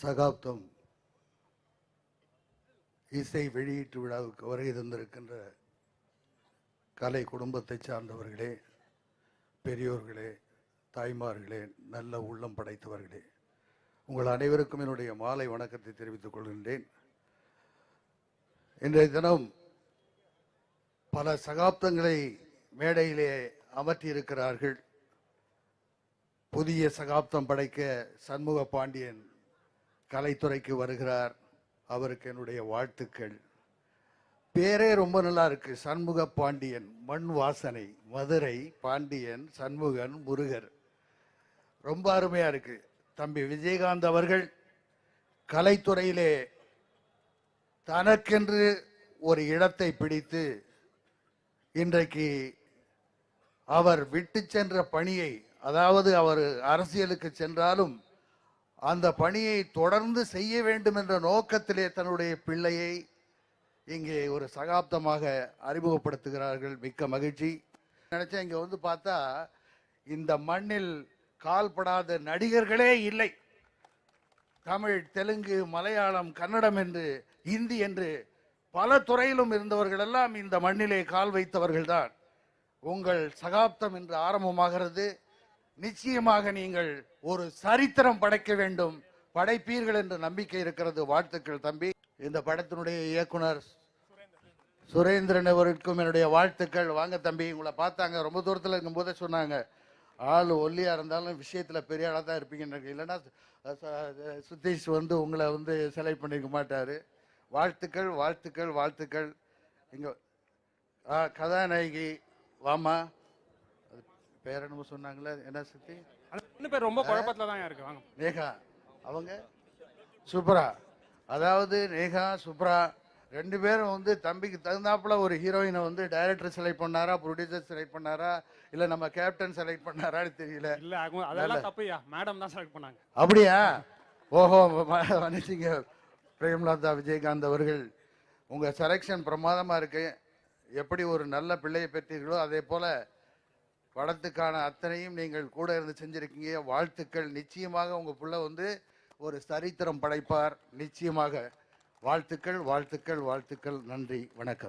சகாப்தம். இசை வெளியீட்டு விழாவுக்கு வருகை தந்திருக்கின்ற கலை குடும்பத்தை சார்ந்தவர்களே பெரியோர்களே தாய்மார்களே நல்ல உள்ளம் படைத்தவர்களே உங்கள் அனைவருக்கும் என்னுடைய மாலை வணக்கத்தை தெரிவித்துக் கொள்கின்றேன். இன்றைய தினம் பல சகாப்தங்களை மேடையிலே அமர்த்தியிருக்கிறார்கள். புதிய சகாப்தம் படைக்க சண்முக பாண்டியன் கலைத்துறைக்கு வருகிறார். அவருக்கு என்னுடைய வாழ்த்துக்கள். பேரே ரொம்ப நல்லா இருக்கு. சண்முக பாண்டியன் மண் வாசனை மதுரை பாண்டியன் சண்முகன் முருகர். ரொம்ப அருமையா இருக்கு. தம்பி விஜயகாந்த் அவர்கள் கலைத்துறையிலே தனக்கென்று ஒரு இடத்தை பிடித்து இன்றைக்கு அவர் விட்டு சென்ற பணியை அதாவது அவர் அரசியலுக்கு சென்றாலும் அந்த பணியை தொடர்ந்து செய்ய வேண்டும் என்ற நோக்கத்திலே தன்னுடைய பிள்ளையை இங்கே ஒரு சகாப்தமாக அறிமுகப்படுத்துகிறார்கள். மிக்க மகிழ்ச்சி. நினைச்சேன் இங்கே வந்து பார்த்தா இந்த மண்ணில் கால்படாத நடிகர்களே இல்லை. தமிழ் தெலுங்கு மலையாளம் கன்னடம் என்று இந்தி என்று பல துறையிலும் இருந்தவர்கள் எல்லாம் இந்த மண்ணிலே கால் வைத்தவர்கள்தான். உங்கள் சகாப்தம் என்று ஆரம்பமாகிறது. நிச்சயமாக நீங்கள் ஒரு சரித்திரம் படைக்க வேண்டும். படைப்பீர்கள் என்ற நம்பிக்கை இருக்கிறது. வாழ்த்துக்கள் தம்பி. இந்த படத்தினுடைய இயக்குனர் சுரேந்திரன் அவருக்கும் என்னுடைய வாழ்த்துக்கள். வாங்க தம்பி உங்களை பார்த்தாங்க. ரொம்ப தூரத்தில் இருக்கும்போதே சொன்னாங்க. ஆள் ஒல்லியாக இருந்தாலும் விஷயத்தில் பெரிய ஆளாக தான் இருப்பீங்கன்னு இல்லைன்னா சுதீஷ் வந்து உங்களை வந்து செலக்ட் பண்ணிக்க மாட்டார். வாழ்த்துக்கள் வாழ்த்துக்கள் வாழ்த்துக்கள். இங்கே ஆ கதாநாயகி வாமா பேர் என்னமோ சொன்னாங்களே என்ன அந்த பொண்ணு பேர் ரொம்ப குழப்பத்துல தான் இருக்கு வாங்க. நேகா அவங்க சூப்பரா அதாவது நேகா சூப்பரா ரெண்டு பேரும் வந்து தம்பிக்கு தகுந்தாப்புல ஒரு ஹீரோயினை வந்து டைரக்டர் செலக்ட் பண்ணாரா ப்ரொடியூசர் செலக்ட் பண்ணாரா இல்ல நம்ம கேப்டன் செலக்ட் பண்ணாரான்னு தெரியல. இல்ல அதெல்லாம் தப்புயா மேடம் தான் செலக்ட் பண்ணாங்க. அப்படியா? ஓஹோ மன்னிச்சிங்க பிரேம்லதா விஜயகாந்த் அவர்கள். உங்க செலெக்ஷன் பிரமாதமா இருக்கு. எப்படி ஒரு நல்ல பிள்ளையை பெற்றீர்களோ அதே போல படத்துக்கான அத்தனையும் நீங்கள் கூட இருந்து செஞ்சுருக்கீங்க. வாழ்த்துக்கள். நிச்சயமாக உங்கள் பிள்ளை வந்து ஒரு சரித்திரம் படைப்பார். நிச்சயமாக. வாழ்த்துக்கள் வாழ்த்துக்கள் வாழ்த்துக்கள். நன்றி. வணக்கம்.